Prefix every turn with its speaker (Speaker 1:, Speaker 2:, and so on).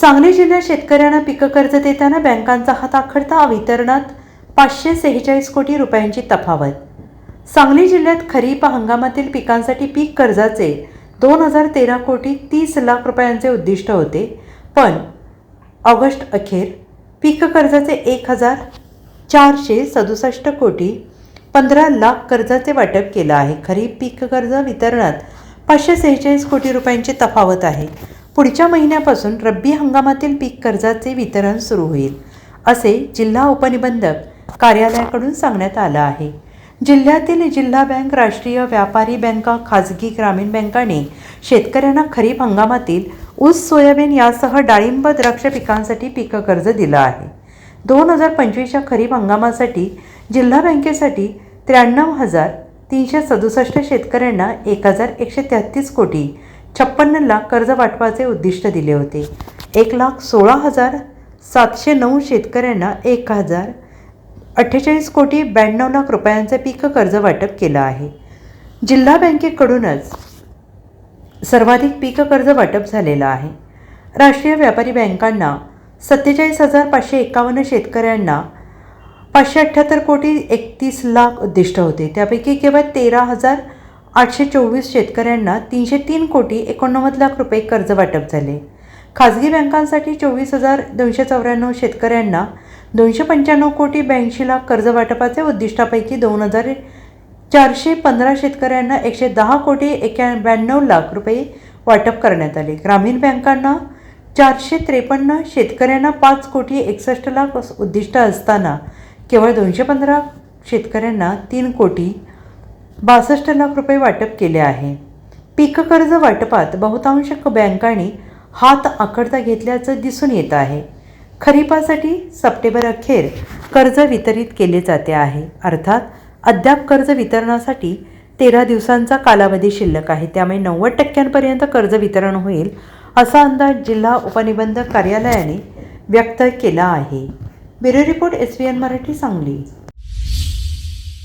Speaker 1: सांगली जिल्ह्यात शेतकऱ्यांना पीक कर्ज देताना बँकांचा हात आखडता वितरणात पाचशे सेहेचाळीस कोटी रुपयांची तफावत. सांगली जिल्ह्यात खरीप हंगामातील पिकांसाठी पीक कर्जाचे दोन हजार तेरा कोटी तीस लाख रुपयांचे उद्दिष्ट होते. पण ऑगस्ट अखेर पीक कर्जाचे एक हजार चारशे सदुसष्ट कोटी पंधरा लाख कर्जाचे वाटप केलं आहे. खरीप पीक कर्ज वितरणात पाचशे सेहेचाळीस कोटी रुपयांची तफावत आहे. पुढच्या महिन्यापासून रब्बी हंगामातील पीक कर्जाचे वितरण सुरू होईल असे जिल्हा उपनिबंधक कार्यालयाकडून सांगण्यात आलं आहे. जिल्ह्यातील जिल्हा बँक राष्ट्रीय व्यापारी बँका खाजगी ग्रामीण बँकांनी शेतकऱ्यांना खरीप हंगामातील ऊस सोयाबीन यासह डाळिंब द्राक्ष पिकांसाठी पीक कर्ज दिलं आहे. दोन हजार पंचवीसच्या खरीप हंगामासाठी जिल्हा बँकेसाठी त्र्याण्णव हजार तीनशे सदुसष्ट शेतकऱ्यांना एक हजार एकशे तेहतीस कोटी छप्पन्न लाख कर्ज वाटपाचे उद्दिष्ट दिले होते. एक लाख सोळा हजार सातशे नऊ शेतकऱ्यांना एक हजार अठ्ठेचाळीस कोटी ब्याण्णव लाख रुपयांचं पीक कर्ज वाटप केलं आहे. जिल्हा बँकेकडूनच सर्वाधिक पीक कर्ज वाटप झालेलं आहे. राष्ट्रीय व्यापारी बँकांना सत्तेचाळीस हजार पाचशे एकावन्न शेतकऱ्यांना पाचशे अठ्ठ्याहत्तर कोटी एकतीस लाख उद्दिष्ट होते. त्यापैकी केवळ तेरा हजार आठशे चोवीस शेतकऱ्यांना तीनशे तीन कोटी एकोणनव्वद लाख रुपये कर्ज वाटप झाले. खाजगी बँकांसाठी चोवीस हजार दोनशे चौऱ्याण्णव शेतकऱ्यांना दोनशे पंच्याण्णव कोटी ब्याऐंशी लाख कर्ज वाटपाचे उद्दिष्टापैकी दोन हजार चारशे पंधरा शेतकऱ्यांना एकशे दहा कोटी एक्या ब्याण्णव लाख रुपये वाटप करण्यात आले. ग्रामीण बँकांना चारशे त्रेपन्न शेतकऱ्यांना पाच कोटी एकसष्ट लाख उद्दिष्ट असताना केवळ दोनशे पंधरा शेतकऱ्यांना तीन कोटी बासष्ट लाख रुपये वाटप केले आहे. पीक कर्ज वाटपात बहुतांश बँकांनी हात आखडता घेतल्याचं दिसून येत आहे. खरीपासाठी सप्टेंबर अखेर कर्ज वितरित केले जाते आहे. अर्थात अद्याप कर्ज वितरणासाठी तेरा दिवसांचा कालावधी शिल्लक आहे. त्यामुळे नव्वद टक्क्यांपर्यंत कर्ज वितरण होईल असा अंदाज जिल्हा उपनिबंधक कार्यालयाने व्यक्त केला आहे. Bureau report S V N Marathi Sangli.